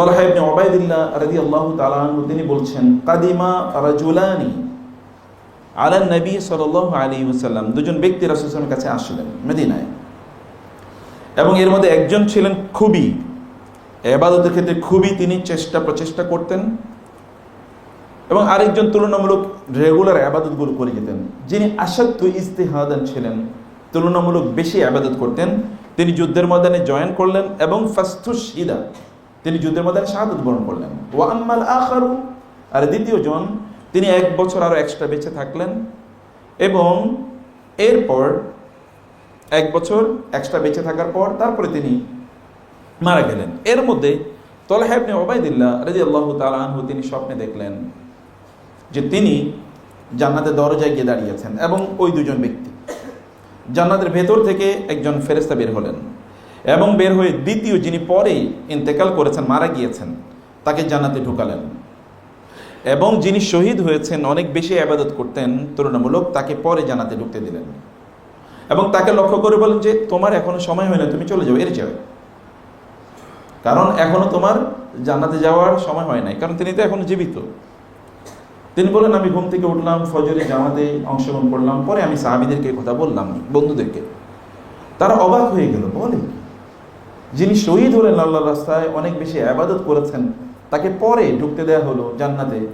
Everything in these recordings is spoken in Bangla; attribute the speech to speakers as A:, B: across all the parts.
A: তলহা ইবনে ওবাইদুল্লাহ রাদিয়াল্লাহু তাআলা আনহু, তিনি বলছেন, কাদিমা রাজুলানি আলা নবী সাল্লাল্লাহু আলাইহি ওয়াসাল্লাম। দুজন ব্যক্তি রাসূল সাল্লাল্লাহু আলাইহি কাছে আসলেন মদিনায়। এবং এর মধ্যে একজন ছিলেন খুবই, এবাদতের ক্ষেত্রে খুবই তিনি চেষ্টা প্রচেষ্টা করতেন এবং আরেকজন তুলনামূলক রেগুলার আবাদতগুলো করে যেতেন। যিনি আসাধ্য ইস্তেহাদান ছিলেন, তুলনামূলক বেশি আবাদত করতেন। তিনি যুদ্ধের ময়দানে জয়েন করলেন এবং ফাস্তুশিদা তিনি যুদ্ধের মধ্যে শাহাদত বরণ করলেন। ও আম্মাল আখারু, আর দ্বিতীয় জন, তিনি এক বছর আরও এক্সট্রা বেঁচে থাকলেন এবং এরপর এক বছর এক্সট্রা বেঁচে থাকার পর তারপরে তিনি মারা গেলেন। এর মধ্যে তলাহেবনে ওবায়দুল্লাহ রাজি আল্লাহ তালু তিনি স্বপ্নে দেখলেন যে তিনি জান্নাতের দরজায় গিয়ে দাঁড়িয়েছেন এবং ওই দুজন ব্যক্তি জান্নাতের ভেতর থেকে একজন ফেরেস্তা বের হলেন। এবং বের হয়ে দ্বিতীয় যিনি পরেই ইন্তেকাল করেছেন, মারা গিয়েছেন, তাকে জান্নাতে ঢুকালেন। এবং যিনি শহীদ হয়েছেন, অনেক বেশি আবাদত করতেন, তুলনামূলক তাকে পরে জানাতে ঢুকতে দিলেন। এবং তাকে লক্ষ্য করে বলেন যে, তোমার এখনও সময় হয় না, তুমি চলে যাও, এর যাও কারণ এখনও তোমার জান্নাতে যাওয়ার সময় হয় নাই, কারণ তিনি তো এখনও জীবিত। তিনি বলেন, আমি ঘুম থেকে উঠলাম, ফজরে জামাতে অংশগ্রহণ করলাম, পরে আমি সাহাবিদেরকে কথা বললাম, বন্ধুদেরকে। তারা অবাক হয়ে গেল, বলে যিনি শহীদ হলেন আল্লাহ রাস্তায় অনেক বেশি আবাদত করেছেন, তাকে পরে ঢুকতে দেওয়া হলো জান্নাতে।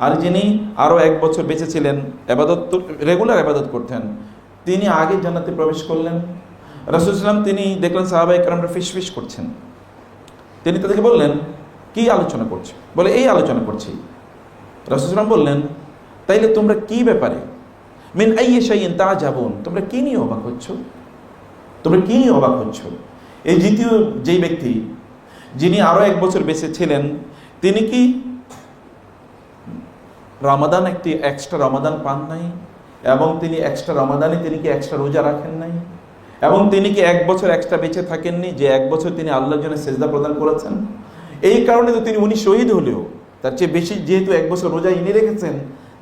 A: আর যিনি আরও এক বছর বেঁচে ছিলেন, আবাদত রেগুলার আবাদত করতেন, তিনি আগে জান্নাতে প্রবেশ করলেন। রাসুলাম তিনি দেখলেন সাহাবাই কারামরা ফিস ফিস করছেন। তিনি তাদেরকে বললেন, কি আলোচনা করছ? বলে, এই আলোচনা করছি। রসুলাম বললেন, তাইলে তোমরা কি ব্যাপারে? মিন আইয়ে সাইন তা যাবন তোমরা কি নিয়ে অবাক হচ্ছ? তোমরা কি নিয়ে অবাক হচ্ছ? এই দ্বিতীয় যেই ব্যক্তি, যিনি আরও এক বছর বেঁচে ছিলেন, তিনি কি রমাদান একটি এক্সট্রা রমাদান পান নাই? এবং তিনি এক্সট্রা রমাদানে তিনি কি এক্সট্রা রোজা রাখেন নাই? এবং তিনি কি এক বছর এক্সট্রা বেঁচে থাকেননি, যে এক বছর তিনি আল্লাহর জন্য সেজদা প্রদান করেছেন? এই কারণে তো তিনি উনি শহীদ হলেও, তার চেয়ে বেশি যেহেতু এক বছর রোজা এনে রেখেছেন,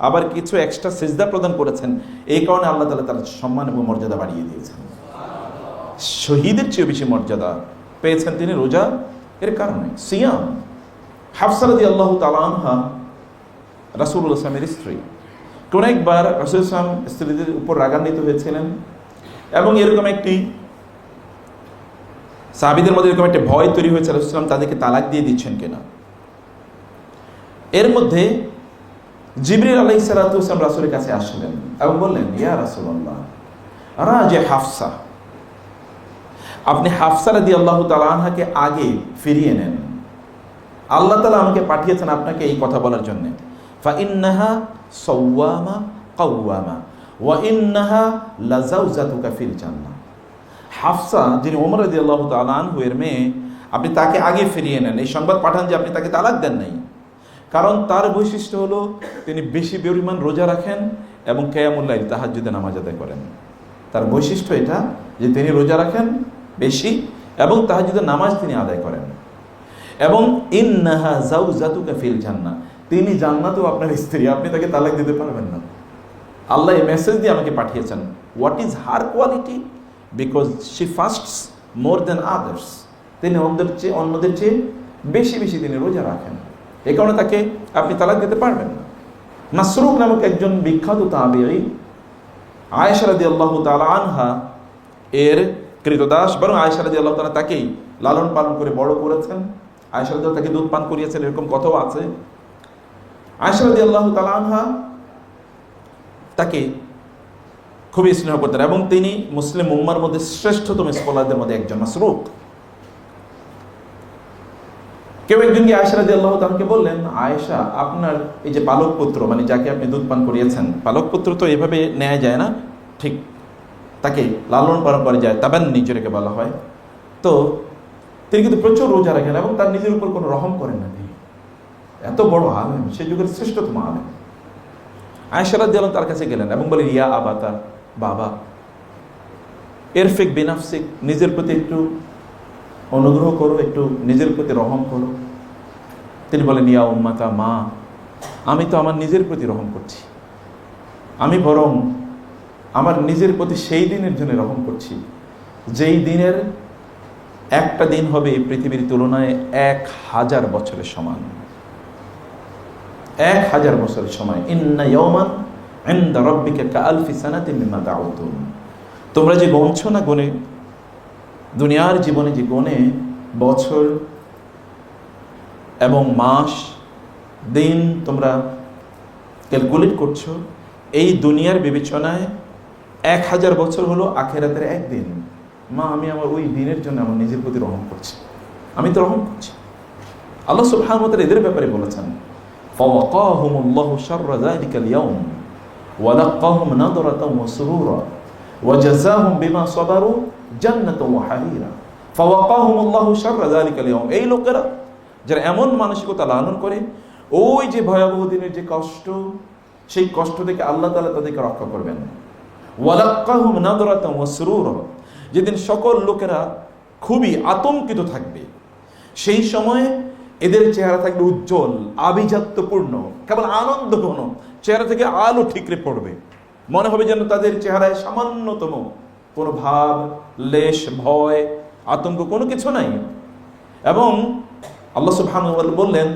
A: আবার কিছু এক্সট্রা সেজদা প্রদান করেছেন, এই কারণে আল্লাহ তালা তার সম্মান এবং মর্যাদা বাড়িয়ে দিয়েছেন। শহীদের চেয়ে বেশি মর্যাদা পেয়েছেন তিনি রোজা এর কারণে। সিয়াম। হাফসারদি আল্লাহ তালানহা রাসুল ইসলামের স্ত্রী। কোন একবার রাসুল ইসলাম স্ত্রীদের উপর রাগান্বিত হয়েছিলেন এবং এরকম একটি সাহাবিদের মধ্যে এরকম একটা ভয় তৈরি হয়েছে রাসুলাম তাদেরকে তালাক দিয়ে দিচ্ছেন কিনা? এর মধ্যে জিবরিল আলাই সালাতাম রাসুলের কাছে আসলেন এবং বললেন, ইয়া রাসুল্লাহ রাজে হাফসা আপনি হাফসা রাদি আল্লাহ তালাহাকে আগে ফিরিয়ে নেন। আল্লাহ তালা আমাকে পাঠিয়েছেন আপনাকে এই কথা বলার জন্য। ফা ইন্নাহা সওয়ামা কাওয়ামা, ওয়া ইন্নাহা লাজাউজাতুকা ফিল জান্নাহ। হাফসা, যিনি ওমর রাদি আল্লাহ তালানহু এর মেয়ে, আপনি তাকে আগে ফিরিয়ে নেন। এই সংবাদ পাঠান যে আপনি তাকে তালাক দেন নাই। কারণ তার বৈশিষ্ট্য হলো, তিনি বেশি পরিমাণ রোজা রাখেন এবং কেয়ামুল্লাহ তাহাজুদে নামাজ আদায় করেন। তার বৈশিষ্ট্য এটা যে তিনি রোজা রাখেন বেশি, এবং তাহাজুদের নামাজ তিনি আদায় করেন। এবং ইন্নাহা জাউ জাতুকা ফিল জান্না তিনি জান্নাতও আপনার স্ত্রী, আপনি তাকে তালাক দিতে পারবেন না। আল্লাহ এই মেসেজ দিয়ে আমাকে পাঠিয়েছেন what is her quality because she fasts more then others তিনি অন্যদের চেয়ে অন্যদের চেয়ে বেশি বেশি তিনি রোজা রাখেন। এই কারণে তাকে আপনি তালাক দিতে পারবেন না। নাসরুক নামক একজন বিখ্যাত তাবিঈ, আয়েশা রাদি আল্লাহ তালা আনহা, এর কৃতদাস, বরং আয়েশা রাদি আল্লাহ তালা তাকেই লালন পালন করে বড় করেছেন। আয়েশা রাদি তাকে দুধ পান করিয়েছেন, এরকম কথাও আছে। আয়েশা রাদি আল্লাহ তালা তাকে খুবই স্নেহ করতেন এবং তিনি মুসলিম উম্মার মধ্যে শ্রেষ্ঠতম স্কলারদের মধ্যে একজন মাসরুক কেউ একজন কি আয়সা রাজি আল্লাহ তাহকে বললেন, আয়েশা, আপনার এই যে পালক পুত্র মানে যাকে আপনি দুধ পান করিয়েছেন পালক পুত্র তো এভাবে নেওয়া যায় না, ঠিক তাকে লালন পালন করে যায় তাবেন নিজেকে বলা হয়। তো তিনি কিন্তু প্রচুর রোজা রাখেন এবং তার নিজের উপর কোনো রহম করেন না তিনি। এত বড় আলেম, সে যুগের শ্রেষ্ঠতম আলেম। রাজি আল্লাহ তার কাছে গেলেন এবং বলেন ইয়া আবাতা বাবা এরফিক বিনাফসিক, নিজের প্রতি একটু অনুগ্রহ করো, একটু নিজের প্রতি রহম করো। তিনি বলেন ইয়া উম্মাতা, মা, আমি তো আমার নিজের প্রতি রহম করছি। আমি বরং আমার নিজের প্রতি সেই দিনের জন্য রহম করছি, যেই দিনের একটা দিন হবে এই পৃথিবীর তুলনায় এক হাজার বছরের সমান। এক হাজার বছরের সময়। ইন্না ইয়মান ইনদা রাব্বিকা কাআলফি সানাতিন মিম্মা তাউতুন তোমরা যে গণছো না গনে দুনিয়ার জীবনে যে গনে বছর এবং মাস, দিন তোমরা ক্যালকুলেট করছ, এই দুনিয়ার বিবেচনায় এক হাজার বছর হলো আখেরাতের একদিন। মা, আমি আমার ওই দিনের জন্য আমার নিজের প্রতি রহম করছি। আমি তো রহম করছি। আল্লাহ সুবহানাহু এদের ব্যাপারে বলেছেন, ফাওয়াকাহুমুল্লাহু শাররা যালিকাল ইয়াউম ওয়া লাকাহুম নাদরাতাও ওয়া সুরুরা, ওয়া জাযাহুম বিমা সাবারু জান্নাতাও ওয়া হারিরা। ফাওয়াকাহুমুল্লাহু শাররা যালিকাল ইয়াউম। এই লোকেরা যারা এমন মানসিকতা লালন করে, ওই যে ভয়াবহ দিনের যে কষ্ট, সেই কষ্ট থেকে আল্লাহ তাআলা তাদেরকে রক্ষা করবেন। না ওয়ালাক্কাহুম নাদরাতাম ওয়াসরুরা যেদিন সকল লোকেরা খুবই আতঙ্কিত থাকবে, সেই সময়ে এদের চেহারা থাকবে উজ্জ্বল, আভিজাত্যপূর্ণ, কেবল আনন্দঘন চেহারা থেকে আলো ঠিকরে পড়বে। মনে হবে যেন তাদের চেহারায় সামান্যতম কোনো ভাব, লেশ, ভয়, আতঙ্ক কোনো কিছু নাই। এবং আল্লাহ তাআলা বললেন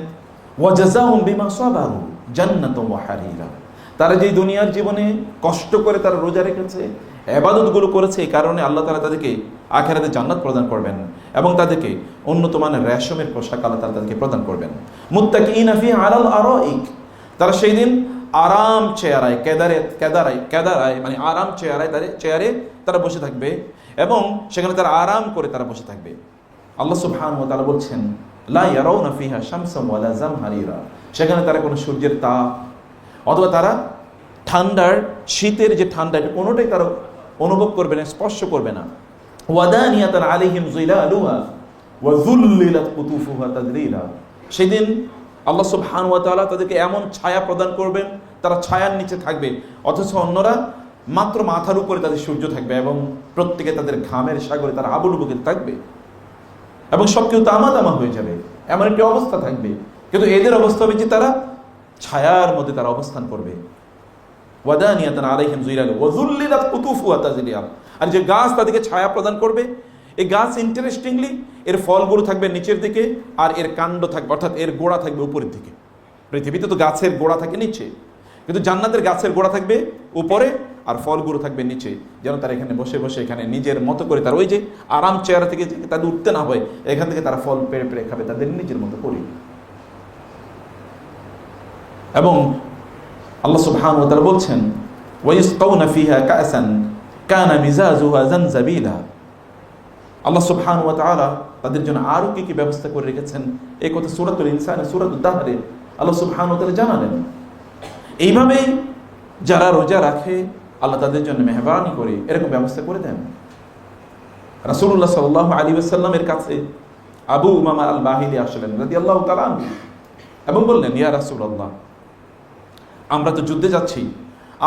A: ওয়াজাযাহুম বিমা সাবারু জান্নাতুম ওয়া হারিরা। তারা যে দুনিয়ার জীবনে কষ্ট করে তারা রোজা রেখেছে, এবাদতগুলো করেছে, এই কারণে আল্লাহ তাআলা তাদেরকে আখেরাতে জান্নাত প্রদান করবেন এবং তাদেরকে উন্নত মানের রেশমের পোশাক আল্লাহ তাআলা তাদেরকে প্রদান করবেন। মুত্তাকিনা ফি আলাল আরাইক। তারা সেই দিন আরাম চেয়ারায়, কেদারে, কেদারায় কেদারায় মানে আরাম চেয়ারায় তাদের, চেয়ারে তারা বসে থাকবে এবং সেখানে তারা আরাম করে তারা বসে থাকবে। আল্লাহ সুবহানাহু ওয়া তারা বলছেন, লা ইয়ারাউনা ফিহা শামসাম ওয়ালা জামহারিরা। সেখানে তারা কোনো সূর্যের তাপ অথবা তারা ঠান্ডার, শীতের যে ঠান্ডা, এটা কোনোটাই তারা অনুভব করবে না, স্পর্শ করবে না। ওয়াদানিয়াতান আলাইহিম যিলালুহা ওয়া যুল্লিলাত কুতুফুহা তাদলীলা। সেদিন আল্লাহ সুবহানাহু ওয়া তাআলা তাদেরকে এমন ছায়া প্রদান করবেন, তারা ছায়ার নিচে থাকবে, অথচ অন্যরা মাত্র মাথার উপরে তাদের সূর্য থাকবে এবং প্রত্যেকে তাদের ঘামের সাগরে তারা আবুডুবুকে থাকবে। এবং সব কেউ তামা তামা হয়ে যাবে, এমন একটি অবস্থা থাকবে। কিন্তু এদের অবস্থা হবে যে তারা ছায়ার মধ্যে তারা অবস্থান করবে। আর যে গাছ তাদেরকে ছায়া প্রদান করবে এই গাছ ইন্টারেস্টিংলি এর ফলগুলো থাকবে নিচের দিকে আর এর কাণ্ড থাকবে, অর্থাৎ এর গোড়া থাকবে উপরের দিকে। পৃথিবীতে তো গাছের গোড়া থাকে নিচে, কিন্তু জান্নাতের গাছের গোড়া থাকবে উপরে আর ফলগুলো থাকবে নিচে। যেন তারা এখানে বসে বসে এখানে নিজের মতো করে তার ওই যে আরাম চেয়ার থেকে তাদের উঠতে না হয়, এখান থেকে তারা ফল পেড়ে পেড়ে খাবে, তাদের নিজের মতো করে। এবং আল্লাহ সুবহানাহু ওয়া তাআলা বলছেন, ওয়াইসকাউনা ফিহা কাসান কানা মিজাজুহা জানজাবিলা। আল্লাহ সুবহানাহু ওয়া তাআলা তাদের জন্য আরও কি কি ব্যবস্থা করে রেখেছেন এই কথা সূরাতুল ইনসান, সূরাতুদ দাহরে আল্লাহ সুবহানাহু ওয়া তাআলা জানালেন। এইভাবেই যারা রোজা রাখে, আল্লাহ তাদের জন্য মেহরবানি করে এরকম ব্যবস্থা করে দেন। রাসূলুল্লাহ সাল্লাল্লাহু আলাইহি ওয়াসাল্লামের কাছে আবু উমামা আল বাহিলি আসলেন, রাদিয়াল্লাহু তাআলা আনহু, এবং বললেন, ইয়া রাসূলুল্লাহ আমরা তো যুদ্ধে যাচ্ছি।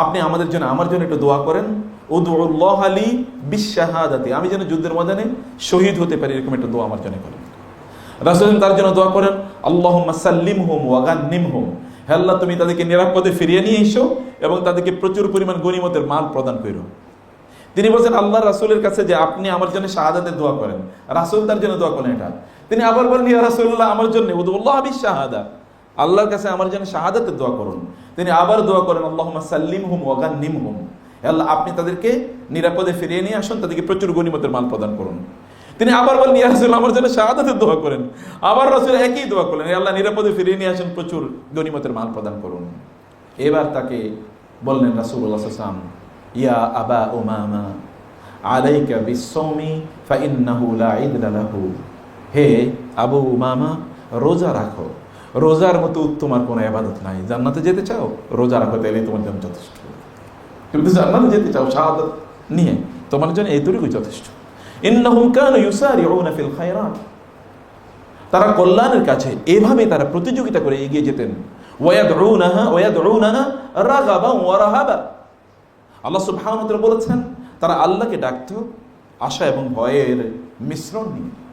A: আপনি আমাদের জন্য, আমার জন্য একটু দোয়া করেন। ও দোল্লাহ আলী বিশ্বাহাদাতে আমি যেন যুদ্ধের ময়দানে শহীদ হতে পারি, এরকম একটা দোয়া আমার জন্য করেন। রাসুল তার জন্য দোয়া করেন আল্লাহ সাল্লিম হোম ওয়াগান নিম হোম হে আল্লাহ, তুমি তাদেরকে নিরাপদে ফিরিয়ে নিয়ে এসো এবং তাদেরকে প্রচুর পরিমাণ গণিমতের মাল প্রদান করো। তিনি বলছেন আল্লাহ রাসুলের কাছে যে আপনি আমার জন্য শাহাদাতের দোয়া করেন, রাসুল তার জন্য দোয়া করেন এটা। তিনি আবার বলেন রাসুল্লাহ আমার জন্য উদুল্লাহ আবি শাহাদা আল্লাহর কাছে আমার জন্য শাহাদাতের দোয়া করুন। তিনি আবার দোয়া করেন আল্লাহ সাল্লিম হুম ওয়াগান নিম হুম আল্লাহ, আপনি তাদেরকে নিরাপদে ফিরিয়ে নিয়ে আসুন, তাদেরকে প্রচুর গণিমতের মাল প্রদান করুন। তিনি আবার বলেন, ইয়া রাসুল, আমার জন্য শাহাদাতের দোয়া করেন। আবার রাসুল একই দোয়া করলেন আল্লাহ, নিরাপদে ফিরিয়ে নিয়ে আসুন, প্রচুর গণিমতের মাল প্রদান করুন। এবার তাকে বললেন রাসুল্লাহ সাল্লাম ইয়া আবা উমামা, আলাইকা বিশ্বমি ফাইন্নাহু লা ইদলা লাহু। হে আবু উমামা, রোজা রাখো। রোজার মতো উত্তম আর কোনো আবাদত নাই। জান্নাতে যেতে চাও? রোজা রাখো তাইলে তোমার জন্য যথেষ্ট। কিন্তু জান্নাতে যেতে চাও, শাহাদত নিয়ে তোমার জন্য এইটুকুই যথেষ্ট। ইন্নাহুম কানু ইউসারিউনা ফিল খায়রাত। তারা কল্যাণের কাছে এভাবে তারা প্রতিযোগিতা করে এগিয়ে যেতেন। ওয়ায়াদউনাহা ওয়ায়াদউনানা রাগাবা ওয়া রাহাবা। আল্লাহ সুবহানাহু ওয়া তাআলা বলেছেন, তারা আল্লাহকে ডাকতো আশা এবং ভয়ের মিশ্রণ নিয়ে।